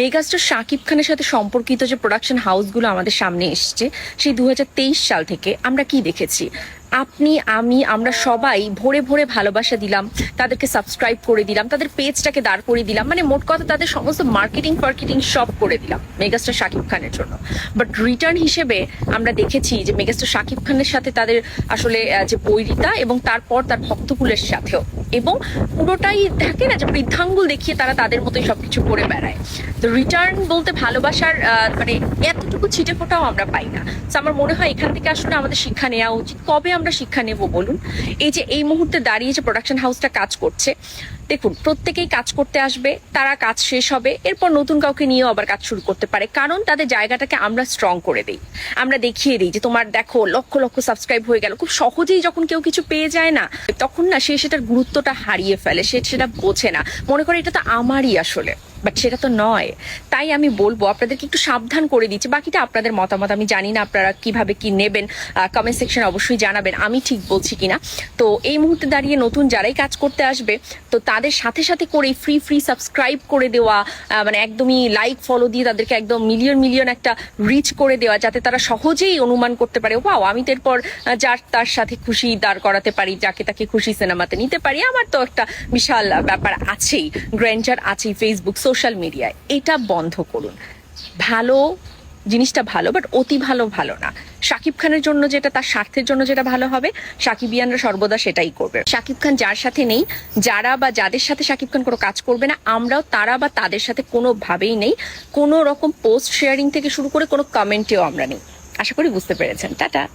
Megastar Shakib খানের সাথে সম্পর্কিত যে প্রোডাকশন হাউসগুলো আমাদের সামনে এসছে, সেই দু হাজার তেইশ সাল থেকে আমরা কি দেখেছি? আপনি, আমি, আমরা সবাই ভোরে ভোরে ভালোবাসা দিলাম, তাদেরকে সাবস্ক্রাইব করে দিলাম, তাদের পেজটাকে দাঁড় করে দিলাম মানে মোট কথা তাদের সমস্ত মার্কেটিং ফার্কেটিং সব করে দিলাম মেগাস্টার শাকিব খানের জন্য। বাট রিটার্ন হিসেবে আমরা দেখেছি যে মেগাস্টার শাকিব খানের সাথে তাদের আসলে যে বৈরিতা এবং তারপর তার ভক্তকুলের সাথেও। এবং পুরোটাই থাকে না যে বৃদ্ধাঙ্গুল দেখিয়ে তারা তাদের মতোই সবকিছু করে বেড়ায়। তো রিটার্ন বলতে ভালোবাসার মানে এতটুকু ছিটে ফোটাও আমরা পাই না। আমার মনে হয় এখান থেকে আসলে আমাদের শিক্ষা নেওয়া উচিত। কবে আমরা শিক্ষা নেব বলুন? এই যে এই মুহূর্তে দাঁড়িয়ে যে প্রোডাকশন হাউসটা কাজ করছে দেখুন, প্রত্যেকেই কাজ করতে আসবে, তারা কাজ শেষ হবে, এরপর নতুন কাউকে নিয়েও আবার কাজ শুরু করতে পারে, কারণ তাদের জায়গাটাকে আমরা স্ট্রং করে দিই। আমরা দেখিয়ে দিই যে তোমার দেখো, লক্ষ লক্ষ সাবস্ক্রাইব হয়ে গেল। খুব সহজেই যখন কেউ কিছু পেয়ে যায় না, তখন না সে সেটার গুরুত্বটা হারিয়ে ফেলে, সে সেটা বোঝে না। মনে করে এটা তো আমারই আসলে বাট সেটা তো নয়। তাই আমি বলব, আপনাদেরকে একটু সাবধান করে দিচ্ছি। বাকিটা আপনাদের মতামত, আমি জানি না আপনারা কীভাবে কি নেবেন কমেন্ট সেকশন অবশ্যই জানাবেন, আমি ঠিক বলছি কিনা। তো এই মুহূর্তে দাঁড়িয়ে নতুন যারাই কাজ করতে আসবে, তো তাদের সাথে সাথে করে ফ্রি ফ্রি সাবস্ক্রাইব করে দেওয়া মানে একদমই লাইক ফলো দিয়ে তাদেরকে একদম মিলিয়ন মিলিয়ন একটা রিচ করে দেওয়া, যাতে তারা সহজেই অনুমান করতে পারে, ওয়াও, আমি তো এরপর যার তার সাথে খুশি দাঁড় করাতে পারি, যাকে তাকে খুশি সিনেমাতে নিতে পারি। আমার তো একটা বিশাল ব্যাপার আছেই গ্র্যান্ডার আছেই ফেসবুক সোশ্যাল মিডিয়ায় এটা বন্ধ করুন। ভালো জিনিসটা ভালো বাট অতি ভালো ভালো না। শাকিব খানের জন্য যেটা, তার স্বার্থের জন্য যেটা ভালো হবে সাকিবিয়ানরা সর্বদা সেটাই করবে। শাকিব খান যার সাথে নেই, যারা বা যাদের সাথে শাকিব খান কোনো কাজ করবে না, আমরাও তারা বা তাদের সাথে কোনোভাবেই নেই। কোনো রকম পোস্ট শেয়ারিং থেকে শুরু করে কোনো কমেন্টেও আমরা নেই। আশা করি বুঝতে পেরেছেন। টাটা।